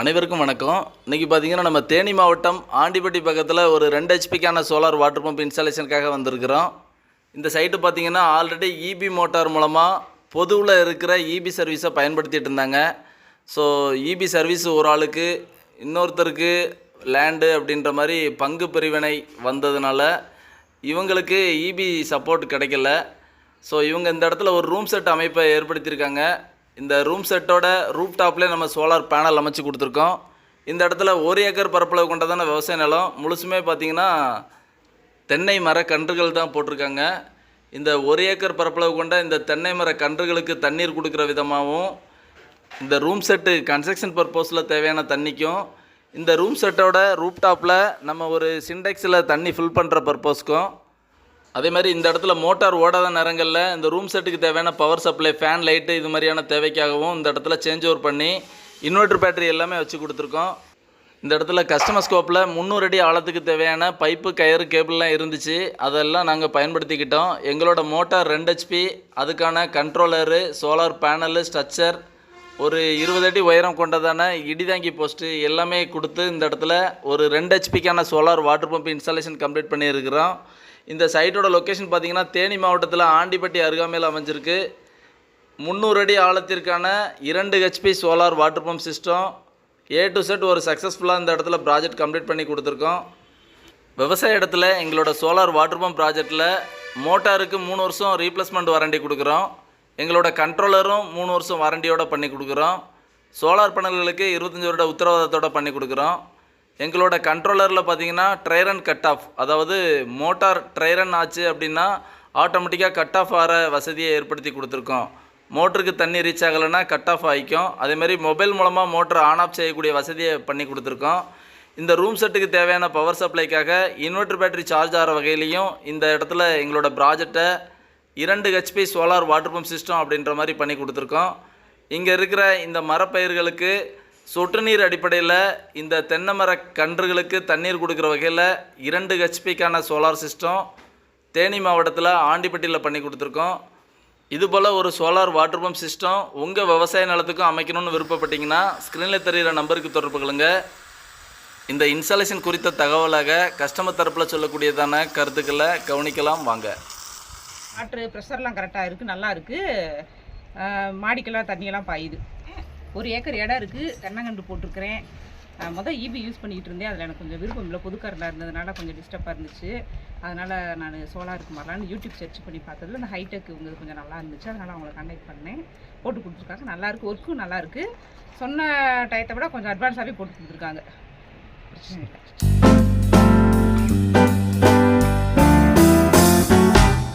அனைவருக்கும் வணக்கம். இன்றைக்கி பார்த்தீங்கன்னா நம்ம தேனி மாவட்டம் ஆண்டிப்பட்டி பக்கத்தில் ஒரு ரெண்டு ஹெச்பிக்கான சோலார் வாட்டர் பம்ப் இன்ஸ்டாலேஷனுக்காக வந்திருக்கிறோம். இந்த சைட்டு பார்த்தீங்கன்னா ஆல்ரெடி இபி மோட்டார் மூலமாக பொதுவில் இருக்கிற இபி சர்வீஸை பயன்படுத்திட்டு இருந்தாங்க. ஸோ இபி சர்வீஸ் ஒரு ஆளுக்கு இன்னொருத்தருக்கு லேண்டு அப்படின்ற மாதிரி பங்கு பிரிவினை வந்ததுனால இவங்களுக்கு இபி சப்போர்ட் கிடைக்கல. ஸோ இவங்க இந்த இடத்துல ஒரு ரூம் செட் அமைப்பை ஏற்படுத்தியிருக்காங்க. இந்த ரூம் செட்டோட ரூப் டாப்லேயே நம்ம சோலார் பேனல் அமைச்சு கொடுத்துருக்கோம். இந்த இடத்துல ஒரு ஏக்கர் பரப்பளவு கொண்டதான விவசாய நிலம். முழுசுமே பார்த்திங்கன்னா தென்னை மர கன்றுகள் தான் போட்டிருக்காங்க. இந்த ஒரு ஏக்கர் பரப்பளவு கொண்ட இந்த தென்னை மர கன்றுகளுக்கு தண்ணீர் கொடுக்குற விதமாகவும் இந்த ரூம் செட்டு கன்ஸ்ட்ரக்ஷன் பர்பஸில் தேவையான தண்ணிக்கும் இந்த ரூம் செட்டோட ரூப் டாப்பில் நம்ம ஒரு சிண்டெக்ஸில் தண்ணி ஃபில் பண்ணுற பர்பஸ்க்கும் அதே மாதிரி இந்த இடத்துல மோட்டார் ஓடாத நேரங்களில் இந்த ரூம் செட்டுக்கு தேவையான பவர் சப்ளை ஃபேன் லைட்டு இது மாதிரியான தேவைக்காகவும் இந்த இடத்துல சேஞ்ச் ஓவர் பண்ணி இன்வெர்டர் பேட்டரி எல்லாமே வச்சு கொடுத்துருக்கோம். இந்த இடத்துல கஸ்டமர் ஸ்கோப்பில் முந்நூறு அடி ஆழத்துக்கு தேவையான பைப்பு கயிறு கேபிள்லாம் இருந்துச்சு. அதெல்லாம் நாங்கள் பயன்படுத்திக்கிட்டோம். எங்களோட மோட்டார் ரெண்டு ஹெச்பி அதுக்கான கண்ட்ரோலரு சோலார் பேனலு ஸ்ட்ரக்சர் ஒரு இருபது அடி உயரம் கொண்டதான இடிதாங்கி போஸ்ட்டு எல்லாமே கொடுத்து இந்த இடத்துல ஒரு ரெண்டு ஹெச்பிக்கான solar water pump installation complete பண்ணியிருக்கிறோம். இந்த சைட்டோட லொக்கேஷன் பார்த்தீங்கன்னா தேனி மாவட்டத்தில் ஆண்டிப்பட்டி அருகாமையில் அமைஞ்சிருக்கு. முந்நூறு அடி ஆழத்திற்கான இரண்டு HP solar water pump system A to Z ஒரு சக்ஸஸ்ஃபுல்லாக இந்த இடத்துல ப்ராஜெக்ட் கம்ப்ளீட் பண்ணி கொடுத்துருக்கோம். விவசாய இடத்துல எங்களோட சோலார் வாட்டர் பம்ப் ப்ராஜெக்டில் மோட்டாருக்கு மூணு வருஷம் ரீப்ளேஸ்மெண்ட் வாரண்டி கொடுக்குறோம். எங்களோட கண்ட்ரோலரும் மூணு வருஷம் வாரண்டியோட பண்ணி கொடுக்குறோம். சோலார் பேனல்களுக்கு இருபத்தஞ்சி வருட உத்தரவாதத்தோட பண்ணி கொடுக்குறோம். எங்களோட கண்ட்ரோலரில் பார்த்தீங்கன்னா ட்ரைரன் கட் ஆஃப் அதாவது மோட்டார் ட்ரைரன் ஆச்சு அப்படின்னா ஆட்டோமேட்டிக்காக கட் ஆஃப் ஆகிற வசதியை ஏற்படுத்தி கொடுத்துருக்கோம். மோட்டருக்கு தண்ணி ரீச் ஆகலைன்னா கட் ஆஃப் ஆகிக்கும் அதேமாரி மொபைல் மூலமாக மோட்டர் ஆன் ஆஃப் செய்யக்கூடிய வசதியை பண்ணி கொடுத்துருக்கோம். இந்த ரூம் செட்டுக்கு தேவையான பவர் சப்ளைக்காக இன்வெர்டர் பேட்டரி சார்ஜ் ஆகிற வகையிலையும் இந்த இடத்துல எங்களோட ப்ராஜெக்டை இரண்டு HP solar water pump system அப்படின்ற மாதிரி பண்ணி கொடுத்துருக்கோம். இங்கே இருக்கிற இந்த மரப்பயிர்களுக்கு சொட்டு நீர் அடிப்படையில் இந்த தென்னை மர கன்றுகளுக்கு தண்ணீர் கொடுக்குற வகையில் இரண்டு ஹெச்பிக்கான சோலார் சிஸ்டம் தேனி மாவட்டத்தில் ஆண்டிப்பட்டியில் பண்ணி கொடுத்துருக்கோம். இதுபோல் ஒரு சோலார் வாட்டர் பம்ப் சிஸ்டம் உங்கள் விவசாய நிலத்துக்கும் அமைக்கணும்னு விருப்பப்பட்டீங்கன்னா ஸ்க்ரீனில் தெரிகிற நம்பருக்கு தொடர்பு கொள்ளுங்க. இந்த இன்ஸ்டாலேஷன் குறித்த தகவலாக கஸ்டமர் தரப்பில் சொல்லக்கூடியதான கருத்துக்களை கவனிக்கலாம் வாங்க. வாட்ரு ப்ரெஷர்லாம் கரெக்டாக இருக்குது நல்லா இருக்குது மாடிக்கெல்லாம் தண்ணியெல்லாம் பாயுது. ஒரு ஏக்கர் இடம் இருக்குது தென்னங்கன்று போட்டிருக்கிறேன். மொதல் இபி யூஸ் பண்ணிக்கிட்டு இருந்தேன். அதில் எனக்கு கொஞ்சம் விருப்பம் இல்லை. புதுக்கரில் இருந்ததுனால கொஞ்சம் டிஸ்டர்பாக இருந்துச்சு. அதனால் நான் சோலாருக்கு மாறலான்னு யூடியூப் சர்ச் பண்ணி பார்த்ததுல இந்த ஹைடெக் உங்களுக்கு கொஞ்சம் நல்லா இருந்துச்சு. அதனால் அவங்கள கண்டெக்ட் பண்ணேன். போட்டு கொடுத்துருக்காங்க. நல்லாயிருக்கு ஒர்க்கும் நல்லாயிருக்கு சொன்ன டயத்தை விட கொஞ்சம் அட்வான்ஸாகவே போட்டு கொடுத்துருக்காங்க. பிரச்சனை இல்லை.